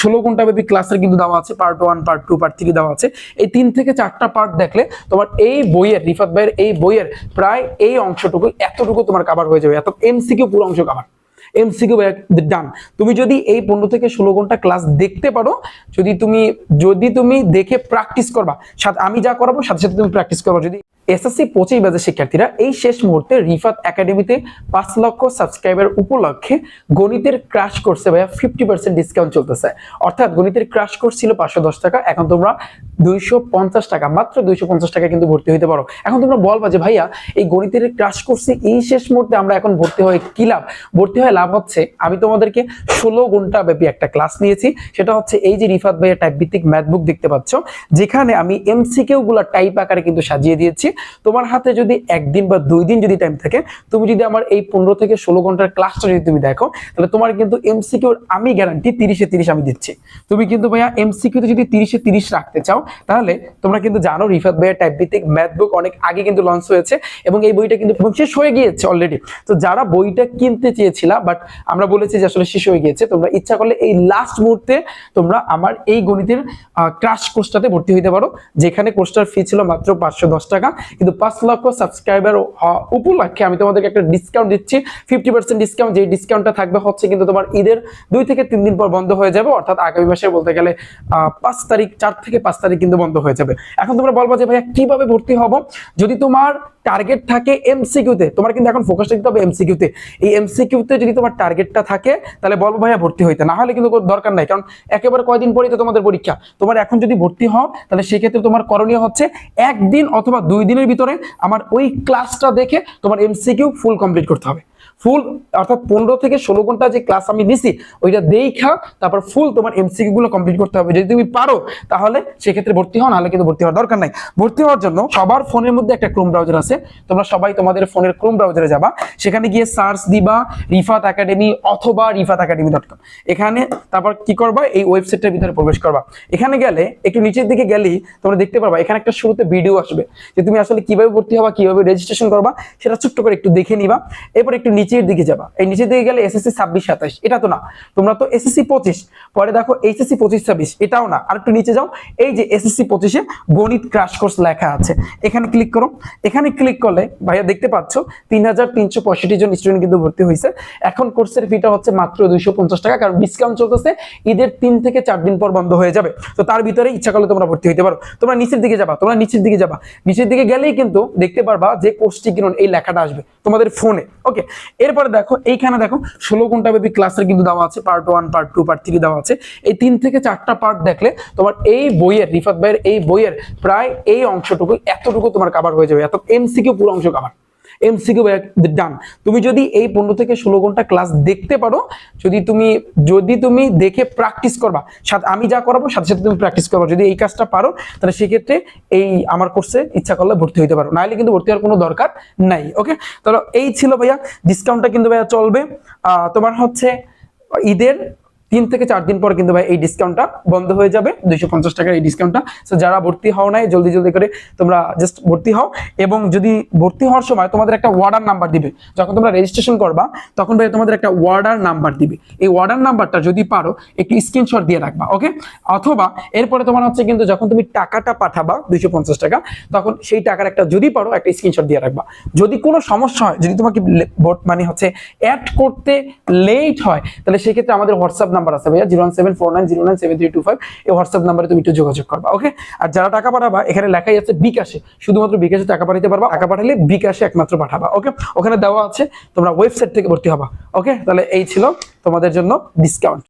ষোলো ঘণ্টা ব্যাপী ক্লাসের কিন্তু দেওয়া আছে part one part two part three দেওয়া আছে। এই তিন থেকে চারটা পার্ট দেখলে তোমার এই বইয়ের, রিফাত ভাইয়ের এই বইয়ের প্রায় এই অংশটুকু এতটুকু তোমার কাভার হয়ে যাবে। এত এমসিকিউ পুরো অংশ কাভার এমসিকিউ ডান তুমি যদি এই পনেরো থেকে ষোলো ঘণ্টা ক্লাস দেখতে পারো, যদি তুমি যদি তুমি দেখে প্র্যাকটিস করবা, সাথে আমি যা করাবো, সাথে সাথে তুমি প্র্যাকটিস করবা। যদি এসএসসি পঁচিশ ব্যাচের শিক্ষার্থীরা এই শেষ মুহূর্তে রিফাত একাডেমিতে পাঁচ লক্ষ সাবস্ক্রাইবার উপলক্ষে গণিতের ক্রাশ করছে ভাইয়া ফিফটি পার্সেন্ট ডিসকাউন্ট চলতেছে। অর্থাৎ গণিতের ক্রাশ কোর্স ছিল পাঁচশো দশ টাকা। এখন তোমরা দুইশো পঞ্চাশ টাকা, মাত্র দুইশো পঞ্চাশ টাকা কিন্তু ভর্তি হতে পারো। এখন তোমরা বলবা যে, ভাইয়া, এই গণিতের ক্রাশ কোর্সে এই শেষ মুহূর্তে আমরা এখন ভর্তি হয়ে কি লাভ? ভর্তি হয়ে লাভ হচ্ছে, আমি তোমাদেরকে ষোলো ঘণ্টা ব্যাপী একটা ক্লাস নিয়েছি। সেটা হচ্ছে এই যে রিফাত ভাইয়ের টাইপ ভিত্তিক ম্যাথ বুক দেখতে পাচ্ছ, যেখানে আমি এমসিকিউ গুলা টাইপ আকারে কিন্তু সাজিয়ে দিয়েছি। তোমার হাতে যদি একদিন বা দুই দিন যদি টাইম থাকে, তুমি যদি আমার এই পনেরো থেকে ষোলো ঘণ্টার ক্লাসটা যদি তুমি দেখো, তাহলে তোমার কিন্তু এমসিকিউর আমি গ্যারান্টি তিরিশে তিরিশ আমি দিচ্ছি। তুমি কিন্তু ভাইয়া এমসিকিউতে যদি তিরিশে তিরিশ রাখতে চাও তাহলে তোমরা কিন্তু জানো রিফাত ভাইয়ের টাইপ ভিত্তিক ম্যাথ বুক অনেক আগে কিন্তু লঞ্চ হয়েছে এবং এই বইটা কিন্তু শেষ হয়ে গিয়েছে অলরেডি তো যারা বইটা কিনতে চেয়েছিলা বাট আমরা বলেছি যে আসলে শেষ হয়ে গিয়েছে, তোমরা ইচ্ছা করলে এই লাস্ট মুহূর্তে তোমরা আমার এই গণিতের ক্রাশ কোর্সটাতে ভর্তি হইতে পারো, যেখানে কোর্সটার ফি ছিল মাত্র পাঁচশো দশ টাকা। কিন্তু পাঁচ লক্ষ সাবস্ক্রাইবার উপলক্ষে আমি তোমাদেরকে একটা ডিসকাউন্ট দিচ্ছি ফিফটি পার্সেন্ট ডিসকাউন্ট যে ডিসকাউন্টটা থাকবে হচ্ছে কিন্তু তোমার ঈদের দুই থেকে তিন দিন পর বন্ধ হয়ে যাবে। অর্থাৎ আগামী মাসে বলতে গেলে পাঁচ তারিখ, চার থেকে পাঁচ তারিখ কিন্তু বন্ধ হয়ে যাবে। এখন তোমরা বলব যে, ভাইয়া, কীভাবে ভর্তি হব? যদি তোমার টার্গেট থাকে এমসিকিউতে তোমার কিন্তু এখন ফোকাসটা দিতে হবে এমসিকিউতে এই এমসিকিউতে যদি তোমার টার্গেটটা থাকে, তাহলে বলব, ভাইয়া, ভর্তি হইতে। না হলে কিন্তু দরকার নাই, কারণ একেবারে কয়দিন পরেই তো তোমাদের পরীক্ষা। তোমার এখন যদি ভর্তি হও, তাহলে সেক্ষেত্রে তোমার করণীয় হচ্ছে একদিন অথবা দুই দিনের ভিতরে আমার ওই ক্লাসটা দেখে তোমার এমসিকিউ ফুল কমপ্লিট করতে হবে। ফুল, অর্থাৎ পনেরো থেকে ষোলো ঘণ্টা যে ক্লাস আমি নিছি, ওইটা দেখা তারপর ফুল তোমার এমসিকিউ গুলো কমপ্লিট করতে হবে। যদি তুমি পারো, তাহলে সেক্ষেত্রে ভর্তি হও, নাহলে কিন্তু ভর্তি হওয়ার দরকার নাই। ভর্তি হওয়ার জন্য সবার ফোনের মধ্যে একটা ক্রোম ব্রাউজার আছে। তোমরা সবাই তোমাদের ফোনের ক্রোম ব্রাউজারে যাবা। সেখানে গিয়ে সার্চ দিবা রিফাত একাডেমি অথবা রিফাত একাডেমি ডট কম এখানে তারপর কি করবা? এই ওয়েবসাইটের ভিতরে প্রবেশ করবা। এখানে গেলে, একটু নিচের দিকে গেলেই তোমরা দেখতে পারবা, এখানে একটা শুরুতে ভিডিও আসবে। যে তুমি আসলে কীভাবে ভর্তি হবা, কীভাবে রেজিস্ট্রেশন করবা, সেটা ছোট্ট করে একটু দেখে নিবা। এরপর একটু নিচের দিকে যাবা। এই নিচের দিকে গেলে এসএসসি ছাব্বিশ, সাতাশ। এটা তো না। তোমরা তো এসএসসি পঁচিশ। পরে দেখো এইচএসসি পঁচিশ, ছাব্বিশ। এটাও না। আর একটু নিচে যাও। এই যে এসএসসি পঁচিশে গণিত ক্রাশ কোর্স লেখা আছে। এখানে ক্লিক করো। এখানে ক্লিক করলে, ভাইয়া দেখতে পাচ্ছ, তিন হাজার তিনশো পঁয়ষট্টি জন স্টুডেন্ট কিন্তু ভর্তি হয়েছে। এখন কোর্সের ফিটা হচ্ছে মাত্র দুইশো পঞ্চাশ টাকা, কারণ ডিসকাউন্ট চলতেছে। ঈদের তিন থেকে চার দিন পর বন্ধ হয়ে যাবে। তো তার ভিতরে ইচ্ছা করলে তোমরা ভর্তি হতে পারো। তোমরা নিচের দিকে যাবা, তোমরা নিচের দিকে যাবা। নিচের দিকে গেলেই কিন্তু দেখতে পারবা যে কোর্সটি কিনুন, এই লেখাটা আসবে তোমাদের ফোনে ওকে এরপরে দেখো, এইখানে দেখো, ষোলো ঘণ্টা ব্যাপী ক্লাসের কিন্তু দেওয়া আছে part one part two part three দেওয়া আছে। এই তিন থেকে চারটা পার্ট দেখলে তোমার এই বইয়ের, রিফাত ভাইয়ের এই বইয়ের প্রায় এই অংশটুকু এতটুকু তোমার কাভার হয়ে যাবে। এত এমসিকিউ পুরো অংশ কাভার এমসিকিউ ডান তুমি যদি এই পনেরো থেকে ষোলো ঘণ্টা ক্লাস দেখতে পারো, যদি তুমি যদি তুমি দেখে প্র্যাকটিস করবা, সাথে আমি যা করাবো, সাথে সাথে তুমি প্র্যাকটিস করবা। যদি এই কাজটা পারো, তাহলে সেক্ষেত্রে এই আমার কোর্সে ইচ্ছা করলে ভর্তি হতে পারো। নাহলে কিন্তু ভর্তি হওয়ার কোনো দরকার নাই ওকে তাহলে এই ছিল ভাইয়া ডিসকাউন্টটা কিন্তু ভাইয়া চলবে। তোমার হচ্ছে ঈদের তিন থেকে চার দিন পর কিন্তু ভাই এই ডিসকাউন্টটা বন্ধ হয়ে যাবে। দুইশো পঞ্চাশ টাকার এই ডিসকাউন্টটা সো যারা ভর্তি হও নাই, জলদি জলদি করে তোমরা জাস্ট ভর্তি হও। এবং যদি ভর্তি হওয়ার সময় তোমাদের একটা ওয়ার্ডার নাম্বার দিবে, যখন তোমরা রেজিস্ট্রেশন করবা, তখন ভাই তোমাদের একটা ওয়ার্ডার নাম্বার দিবে। এই ওয়ার্ডার নাম্বারটা যদি পারো, একটু স্ক্রিনশট দিয়ে রাখবা ওকে অথবা এরপরে তোমার হচ্ছে কিন্তু যখন তুমি টাকাটা পাঠাবা, দুইশো পঞ্চাশ টাকা, তখন সেই টাকার একটা যদি পারো, একটা স্ক্রিনশট দিয়ে রাখবা। যদি কোনো সমস্যা হয়, যদি তোমাকে মানে হচ্ছে অ্যাড করতে লেট হয়, তাহলে সেক্ষেত্রে আমাদের হোয়াটসঅ্যাপ নাম্বার আছে ভাইয়া zero seven four nine zero nine seven three two five এই হোয়াটসঅ্যাপ নাম্বারে তুমি একটু যোগাযোগ করবা ওকে আর যারা টাকা পাঠাবা, এখানে লেখাই আছে বিকাশে। শুধুমাত্র বিকাশে টাকা পাঠাতে পারবা, টাকা পাঠালে বিকাশে একমাত্র পাঠাবা ওকে ওখানে দেওয়া আছে, তোমরা ওয়েবসাইট থেকে ভর্তি হবা ওকে তাহলে এই ছিল তোমাদের জন্য ডিসকাউন্ট